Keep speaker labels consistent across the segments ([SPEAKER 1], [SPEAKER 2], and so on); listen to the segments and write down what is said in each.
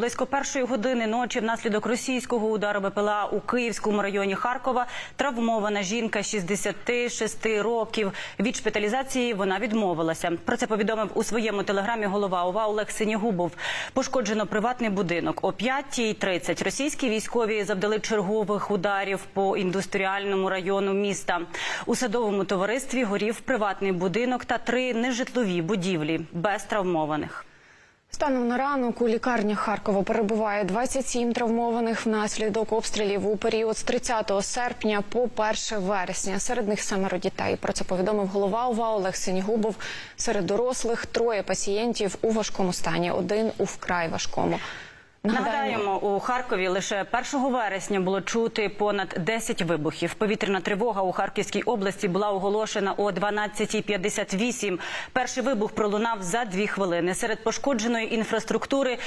[SPEAKER 1] Близько першої години ночі внаслідок російського удару БПЛА у Київському районі Харкова травмована жінка 66 років. Від шпиталізації вона відмовилася. Про це повідомив у своєму телеграмі голова ОВА Олег Синігубов. Пошкоджено приватний будинок. О 5.30 російські військові завдали чергових ударів по індустріальному району міста. У садовому товаристві горів приватний будинок та три нежитлові будівлі без травмованих.
[SPEAKER 2] Станом на ранок у лікарнях Харкова перебуває 27 травмованих внаслідок обстрілів у період з 30 серпня по 1 вересня. Серед них семеро дітей. Про це повідомив голова ОВА Олег Сенігубов. Серед дорослих троє пацієнтів у важкому стані, один у вкрай важкому.
[SPEAKER 1] Нагадаємо, у Харкові лише 1 вересня було чути понад 10 вибухів. Повітряна тривога у Харківській області була оголошена о 12.58. Перший вибух пролунав за дві хвилини. Серед пошкодженої інфраструктури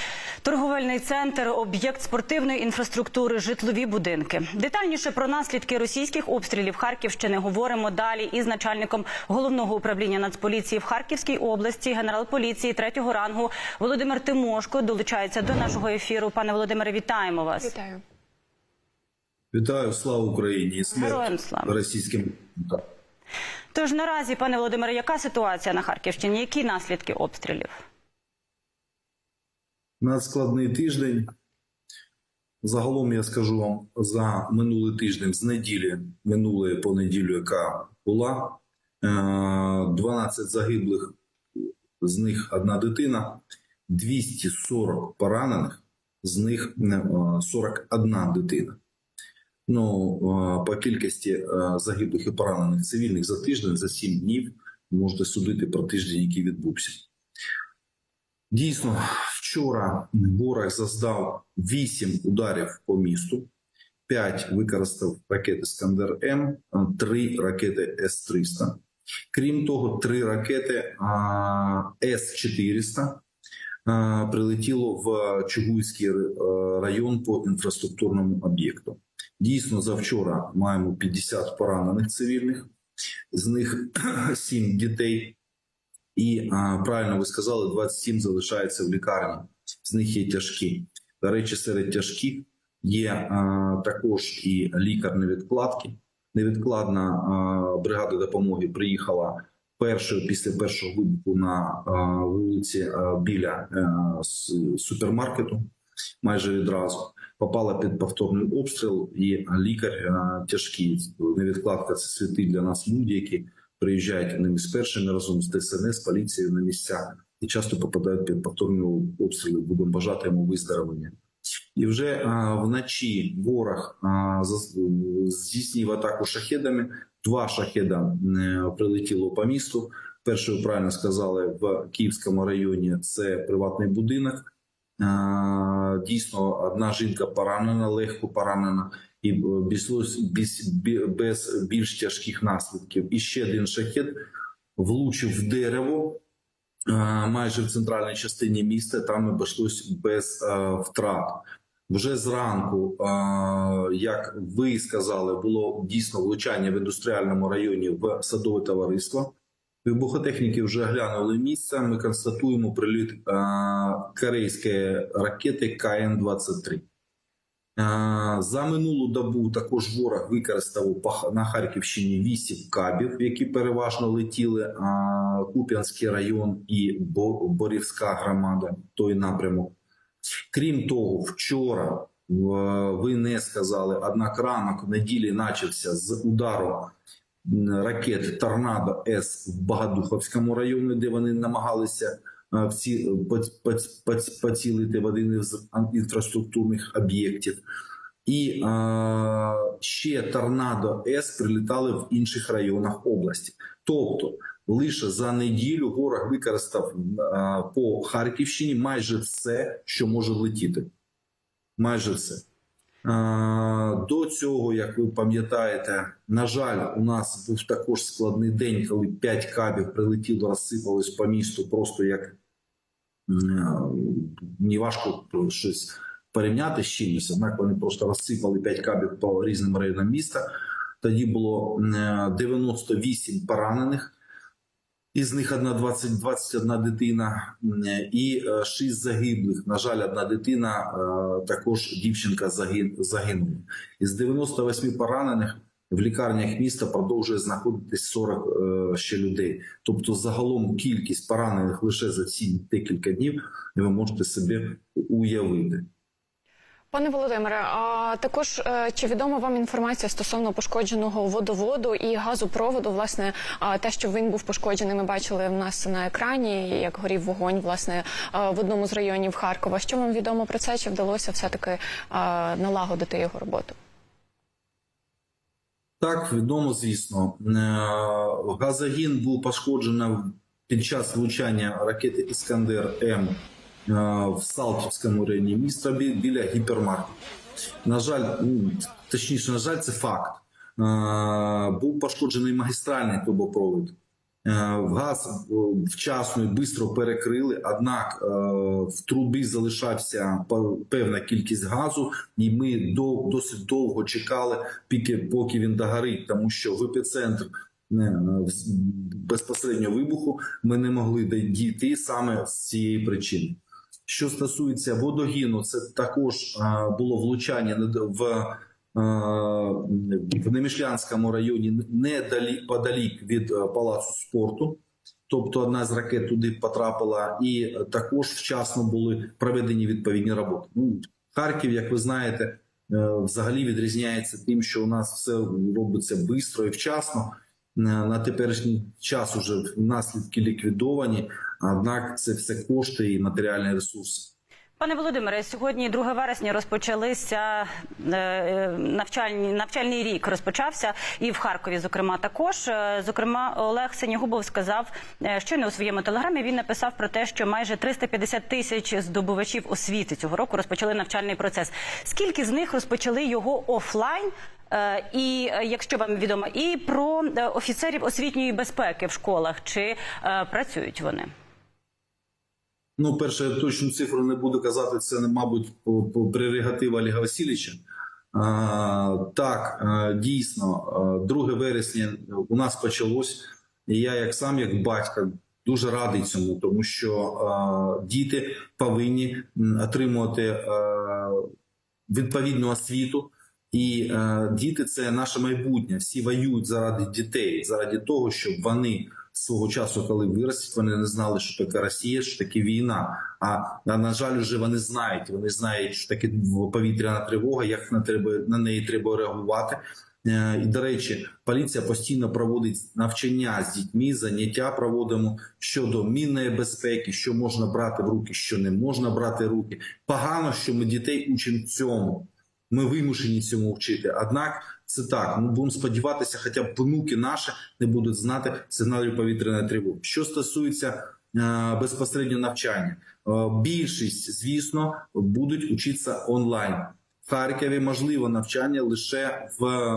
[SPEAKER 1] торговельний центр, об'єкт спортивної інфраструктури, житлові будинки. Детальніше про наслідки російських обстрілів Харківщини говоримо далі із начальником головного управління Нацполіції в Харківській області, генерал поліції третього рангу Володимир Тимошко долучається до нашого ефіру. Пане Володимире, вітаємо вас.
[SPEAKER 2] Вітаю.
[SPEAKER 3] Вітаю, слава Україні і
[SPEAKER 1] Героям слава.
[SPEAKER 3] російським.
[SPEAKER 1] Тож наразі, пане Володимире, яка ситуація на Харківщині? Які наслідки обстрілів?
[SPEAKER 3] Надскладний тиждень. Загалом я скажу вам за минулий тиждень з неділі, минулої по неділю, яка була е, 12 загиблих, з них одна дитина, 240 поранених, з них е, 41 дитина. Ну, е, по кількості е, загиблих і поранених цивільних за тиждень, за 7 днів, можете судити про тиждень, який відбувся. Дійсно, вчора ворог заздав 8 ударів по місту, 5 використав ракети Скандер М, 3 ракети С-300. Крім того, 3 ракети С-400 а, прилетіло в Чугуйський е, район по інфраструктурному об'єкту. Дійсно, завчора маємо 50 поранених цивільних, з них 7 дітей. І правильно ви сказали, 27 залишається в лікарні. З них є тяжкі. До речі, серед тяжких є також і лікар невідкладки. Невідкладна бригада допомоги приїхала першою після першого вибуху на а, вулиці а, біля с- супермаркету. Майже відразу попала під повторний обстріл, і лікар тяжкий. Невідкладка це святи для нас люди, які приїжджають ними з першими разом з ДСНС, поліцією на місця і часто попадають під повторні обстріли. Будемо бажати йому виздоровлення. І вже а, вночі ворог а, здійснив атаку шахедами. Два шахеда е, прилетіло по місту. Перше, ви правильно сказали, в Київському районі це приватний будинок. А, Дійсно, одна жінка поранена, легко поранена і е, без, без, без більш тяжких наслідків. І ще один шахет влучив в дерево е, майже в центральній частині міста. Там обійшлось без е, втрат. Вже зранку, е, як ви сказали, було дійсно влучання в індустріальному районі в садове товариство. Вибухотехніки вже глянули місце. Ми констатуємо приліт е, корейської ракети КН-23. За минулу добу також ворог використав на Харківщині 8 кабів, які переважно летіли Куп'янський район і Борівська громада, той напрямок. Крім того, вчора ви не сказали, однак ранок неділі почався з удару ракет Торнадо С в Богодуховському районі, де вони намагалися е, поцілити в один із інфраструктурних об'єктів. І е, ще Торнадо С прилітали в інших районах області. Тобто, лише за неділю ворог використав е, по Харківщині майже все, що може летіти. Майже все. Е, До цього, як ви пам'ятаєте, на жаль, у нас був також складний день, коли 5 кабів прилетіло, розсипались по місту, просто як не важко щось порівняти з чимось, однак вони просто розсипали 5 кабів по різним районам міста. Тоді було е, 98 поранених. Із них одна 20, 21 дитина і 6 загиблих. На жаль, одна дитина, е, також дівчинка загинула. Із 98 поранених в лікарнях міста продовжує знаходитись 40 е, ще людей. Тобто, загалом кількість поранених лише за ці декілька днів ви можете собі уявити.
[SPEAKER 2] Пане Володимире, а також е, чи відома вам інформація стосовно пошкодженого водоводу і газопроводу? Власне, те, що він був пошкоджений, ми бачили в нас на екрані, як горів вогонь, власне, е, в одному з районів Харкова. Що вам відомо про це? Чи вдалося все таки налагодити його роботу?
[SPEAKER 3] Так, відомо, звісно. Е, Газогін був пошкоджений під час влучання ракети Іскандер М е, в Салтівському районі міста біля гіпермаркету. На жаль, ну, точніше, на жаль, це факт. Е, Був пошкоджений магістральний трубопровід. Е, Газ вчасно і швидко перекрили, однак е, в трубі залишався певна кількість газу, і ми досить довго чекали, поки він догорить, тому що в епіцентр е, безпосередньо вибуху ми не могли дійти саме з цієї причини. Що стосується водогіну, це також було влучання в, в Немішлянському районі недалі подалік від е, палацу спорту. Тобто одна з ракет туди потрапила, і е, також вчасно були проведені відповідні роботи. Ну, Харків, як ви знаєте, е, взагалі відрізняється тим, що у нас все робиться швидко і вчасно. Е, На теперішній час уже наслідки ліквідовані, однак це все кошти і матеріальні ресурси.
[SPEAKER 1] Пане Володимире, сьогодні 2 вересня розпочалися е, е, навчальні навчальний рік. Розпочався і в Харкові, зокрема, також. Е, Зокрема, Олег Синігубов сказав, е, щойно у своєму телеграмі він написав про те, що майже 350 тисяч здобувачів освіти цього року розпочали навчальний процес. Скільки з них розпочали його офлайн? І якщо вам відомо, і про офіцерів освітньої безпеки в школах, чи працюють вони?
[SPEAKER 3] Ну, перше, точну цифру не буду казати, це, мабуть, по- по- прерогатива Олега Васильовича. А, так, дійсно, е, 2 вересня у нас почалось, і я, як сам, як батько, дуже радий цьому, тому що е, діти повинні отримувати е, відповідну освіту. І е, діти це наше майбутнє. Всі воюють заради дітей, заради того, щоб вони свого часу, коли виростуть, вони не знали, що таке Росія, що таке війна. А, на жаль, вже вони знають. Вони знають, що таке повітряна тривога, як на треба на неї треба реагувати. Е, І до речі, поліція постійно проводить навчання з дітьми, заняття проводимо щодо мінної безпеки, що можна брати в руки, що не можна брати в руки. Погано, що ми дітей учимо цьому. Ми вимушені цьому вчити. Однак це так. Ми будемо сподіватися, хоча б внуки наші не будуть знати сигналів повітряної тривоги. Що стосується е, безпосередньо навчання, е, більшість, звісно, будуть учитися онлайн. В Харкові можливо навчання лише в е,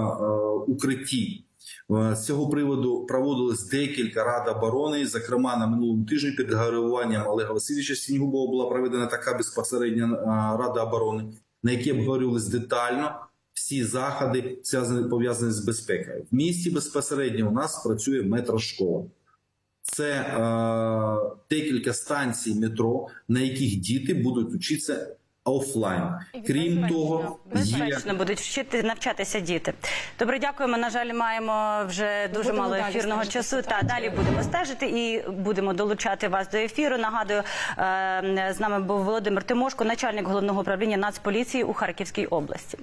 [SPEAKER 3] укритті. Е, З цього приводу проводилось декілька рад оборони. Зокрема, на минулому тижні під головуванням Олега Васильовича Снігубова була проведена така безпосередня е, рада оборони, на якій обговорювались детально всі заходи, зв'язані пов'язані з безпекою. В місті безпосередньо у нас працює метрошкола. Це е, декілька станцій метро, на яких діти будуть вчитися офлайн. Крім того, є
[SPEAKER 1] будуть вчити навчатися діти. Добре, дякуємо. На жаль, маємо вже дуже
[SPEAKER 2] Будемо
[SPEAKER 1] мало ефірного часу. Та далі будемо стежити і будемо долучати вас до ефіру. Нагадую, е, з нами був Володимир Тимошко, начальник головного управління Нацполіції у Харківській області.